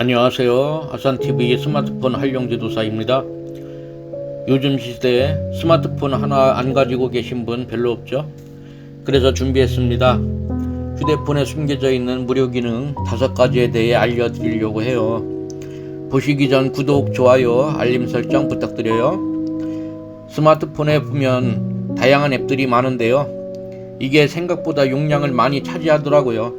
안녕하세요. 아산TV의 스마트폰 활용 지도사입니다. 요즘 시대에 스마트폰 하나 안 가지고 계신 분 별로 없죠? 그래서 준비했습니다. 휴대폰에 숨겨져 있는 무료 기능 다섯 가지에 대해 알려드리려고 해요. 보시기 전 구독, 좋아요, 알림 설정 부탁드려요. 스마트폰에 보면 다양한 앱들이 많은데요. 이게 생각보다 용량을 많이 차지하더라고요.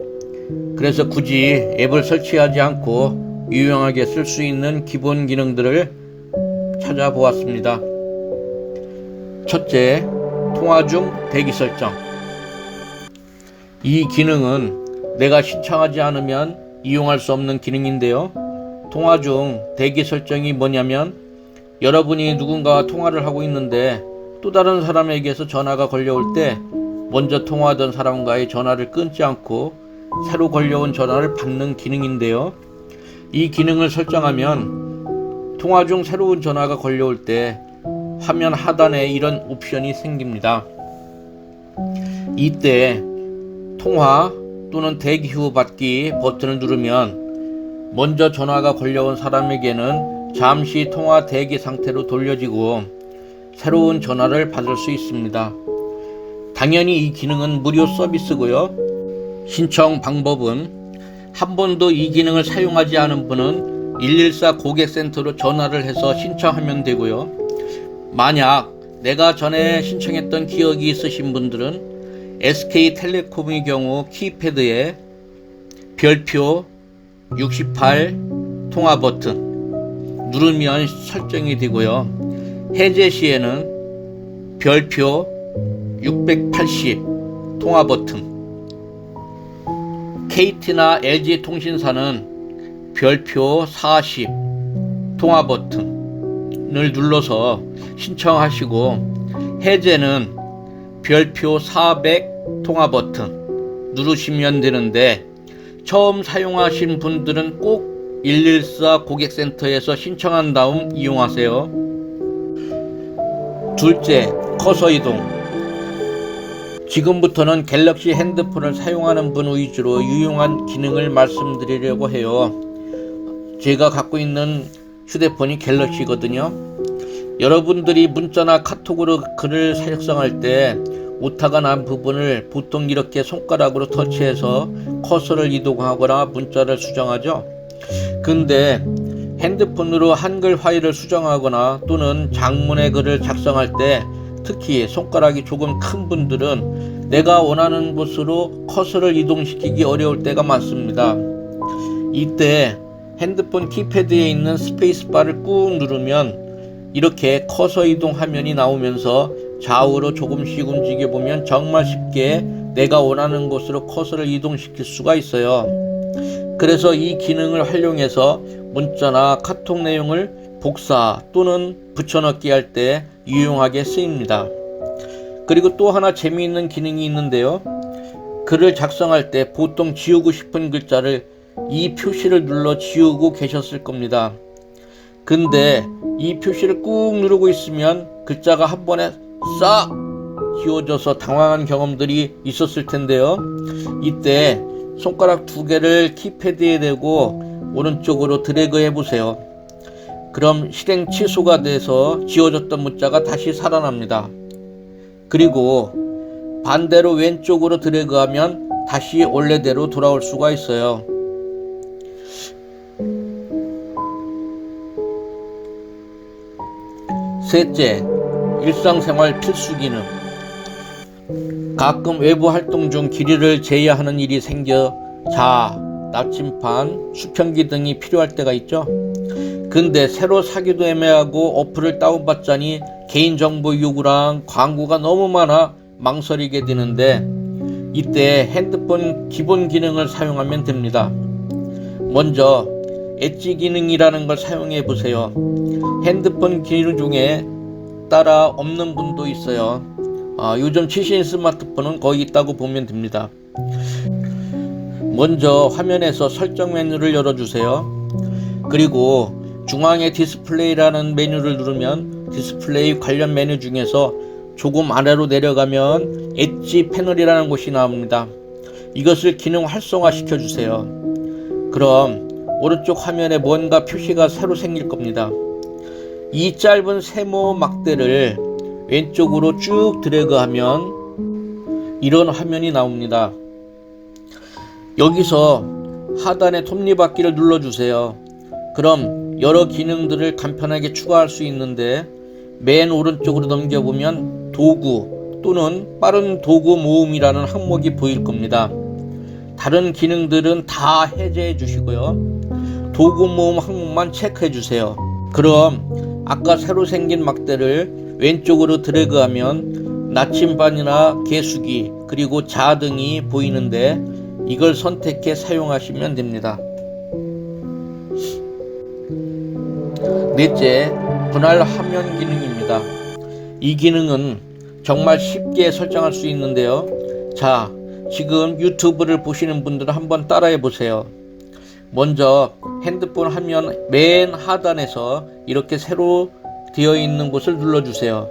그래서 굳이 앱을 설치하지 않고 유용하게 쓸 수 있는 기본 기능들을 찾아보았습니다. 첫째, 통화 중 대기 설정. 이 기능은 내가 신청하지 않으면 이용할 수 없는 기능인데요. 통화 중 대기 설정이 뭐냐면 여러분이 누군가와 통화를 하고 있는데 또 다른 사람에게서 전화가 걸려올 때 먼저 통화하던 사람과의 전화를 끊지 않고 새로 걸려온 전화를 받는 기능인데요. 이 기능을 설정하면 통화 중 새로운 전화가 걸려올 때 화면 하단에 이런 옵션이 생깁니다. 이때 통화 또는 대기 후 받기 버튼을 누르면 먼저 전화가 걸려온 사람에게는 잠시 통화 대기 상태로 돌려지고 새로운 전화를 받을 수 있습니다. 당연히 이 기능은 무료 서비스고요. 신청 방법은 한 번도 이 기능을 사용하지 않은 분은 114 고객센터로 전화를 해서 신청하면 되고요. 만약 내가 전에 신청했던 기억이 있으신 분들은 SK텔레콤의 경우 키패드에 별표 68 통화 버튼 누르면 설정이 되고요. 해제 시에는 별표 680 통화 버튼 KT나 LG 통신사는 별표 40 통화 버튼을 눌러서 신청하시고 해제는 별표 400 통화 버튼 누르시면 되는데 처음 사용하신 분들은 꼭 114 고객센터에서 신청한 다음 이용하세요. 둘째, 커서 이동. 지금부터는 갤럭시 핸드폰을 사용하는 분 위주로 유용한 기능을 말씀드리려고 해요. 제가 갖고 있는 휴대폰이 갤럭시거든요. 여러분들이 문자나 카톡으로 글을 작성할 때 오타가 난 부분을 보통 이렇게 손가락으로 터치해서 커서를 이동하거나 문자를 수정하죠. 근데 핸드폰으로 한글 파일을 수정하거나 또는 장문의 글을 작성할 때 특히 손가락이 조금 큰 분들은 내가 원하는 곳으로 커서를 이동시키기 어려울 때가 많습니다. 이때 핸드폰 키패드에 있는 스페이스바를 꾹 누르면 이렇게 커서 이동 화면이 나오면서 좌우로 조금씩 움직여 보면 정말 쉽게 내가 원하는 곳으로 커서를 이동시킬 수가 있어요. 그래서 이 기능을 활용해서 문자나 카톡 내용을 복사 또는 붙여넣기 할 때 유용하게 쓰입니다. 그리고 또 하나 재미있는 기능이 있는데요. 글을 작성할 때 보통 지우고 싶은 글자를 이 표시를 눌러 지우고 계셨을 겁니다. 근데 이 표시를 꾹 누르고 있으면 글자가 한 번에 싹 지워져서 당황한 경험들이 있었을 텐데요. 이때 손가락 두 개를 키패드에 대고 오른쪽으로 드래그 해보세요. 그럼 실행 취소가 돼서 지워졌던 문자가 다시 살아납니다. 그리고 반대로 왼쪽으로 드래그하면 다시 원래대로 돌아올 수가 있어요. 셋째, 일상생활 필수 기능. 가끔 외부 활동 중 길이를 재야 하는 일이 생겨 자, 나침판, 수평기 등이 필요할 때가 있죠. 근데 새로 사기도 애매하고 어플을 다운받자니 개인정보 요구랑 광고가 너무 많아 망설이게 되는데 이때 핸드폰 기본 기능을 사용하면 됩니다. 먼저 엣지 기능이라는 걸 사용해 보세요. 핸드폰 기능 중에 따라 없는 분도 있어요. 아, 요즘 최신 스마트폰은 거의 있다고 보면 됩니다. 먼저 화면에서 설정 메뉴를 열어주세요. 그리고 중앙에 디스플레이라는 메뉴를 누르면 디스플레이 관련 메뉴 중에서 조금 아래로 내려가면 엣지 패널이라는 곳이 나옵니다. 이것을 기능 활성화 시켜주세요. 그럼 오른쪽 화면에 뭔가 표시가 새로 생길 겁니다. 이 짧은 세모 막대를 왼쪽으로 쭉 드래그하면 이런 화면이 나옵니다. 여기서 하단의 톱니바퀴를 눌러주세요. 그럼 여러 기능들을 간편하게 추가할 수 있는데 맨 오른쪽으로 넘겨보면 도구 또는 빠른 도구 모음이라는 항목이 보일 겁니다. 다른 기능들은 다 해제해 주시고요. 도구 모음 항목만 체크해 주세요. 그럼 아까 새로 생긴 막대를 왼쪽으로 드래그하면 나침반이나 개수기 그리고 자 등이 보이는데 이걸 선택해 사용하시면 됩니다. 넷째, 분할 화면 기능입니다. 이 기능은 정말 쉽게 설정할 수 있는데요. 자, 지금 유튜브를 보시는 분들은 한번 따라해 보세요. 먼저 핸드폰 화면 맨 하단에서 이렇게 새로 되어 있는 곳을 눌러주세요.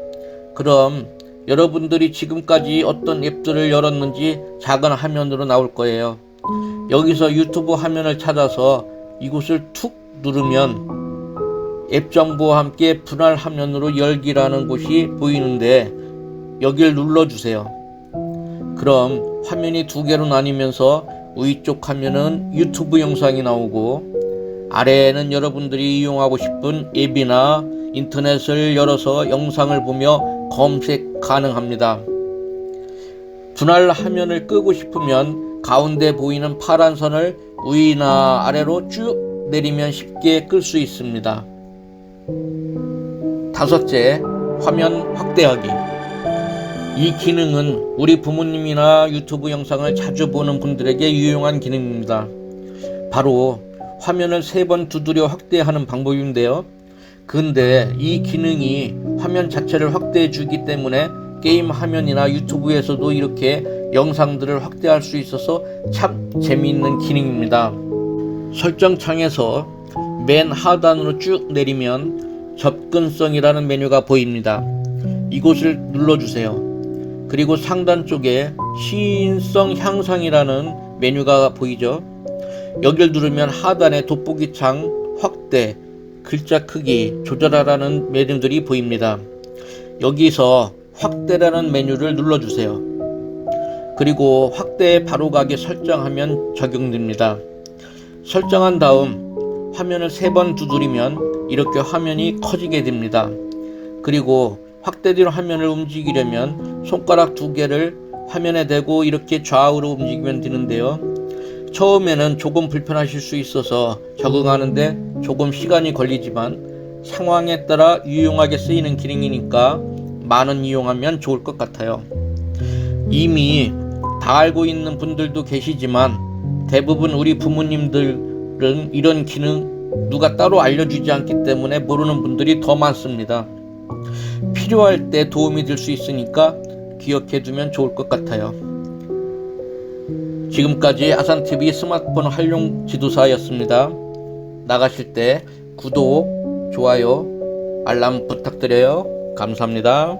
그럼 여러분들이 지금까지 어떤 앱들을 열었는지 작은 화면으로 나올 거예요. 여기서 유튜브 화면을 찾아서 이곳을 툭 누르면 앱 정보와 함께 분할 화면으로 열기라는 곳이 보이는데 여기를 눌러주세요. 그럼 화면이 두 개로 나뉘면서 위쪽 화면은 유튜브 영상이 나오고 아래에는 여러분들이 이용하고 싶은 앱이나 인터넷을 열어서 영상을 보며 검색 가능합니다. 분할 화면을 끄고 싶으면 가운데 보이는 파란 선을 위나 아래로 쭉 내리면 쉽게 끌 수 있습니다. 다섯째, 화면 확대하기. 이 기능은 우리 부모님이나 유튜브 영상을 자주 보는 분들에게 유용한 기능입니다. 바로 화면을 세 번 두드려 확대하는 방법인데요. 근데 이 기능이 화면 자체를 확대해 주기 때문에 게임 화면이나 유튜브에서도 이렇게 영상들을 확대할 수 있어서 참 재미있는 기능입니다. 설정창에서 맨 하단으로 쭉 내리면 접근성이라는 메뉴가 보입니다. 이곳을 눌러주세요. 그리고 상단 쪽에 시인성 향상이라는 메뉴가 보이죠. 여기를 누르면 하단에 돋보기 창 확대, 글자 크기 조절하라는 메뉴들이 보입니다. 여기서 확대라는 메뉴를 눌러주세요. 그리고 확대에 바로 가게 설정하면 적용됩니다. 설정한 다음 화면을 세 번 두드리면 이렇게 화면이 커지게 됩니다. 그리고 확대된 화면을 움직이려면 손가락 두 개를 화면에 대고 이렇게 좌우로 움직이면 되는데요. 처음에는 조금 불편하실 수 있어서 적응하는데 조금 시간이 걸리지만 상황에 따라 유용하게 쓰이는 기능이니까 많은 이용하면 좋을 것 같아요. 이미 다 알고 있는 분들도 계시지만 대부분 우리 부모님들은 이런 기능 누가 따로 알려주지 않기 때문에 모르는 분들이 더 많습니다. 필요할 때 도움이 될 수 있으니까 기억해 두면 좋을 것 같아요. 지금까지 아산TV 스마트폰 활용 지도사였습니다. 나가실 때 구독, 좋아요, 알람 부탁드려요. 감사합니다.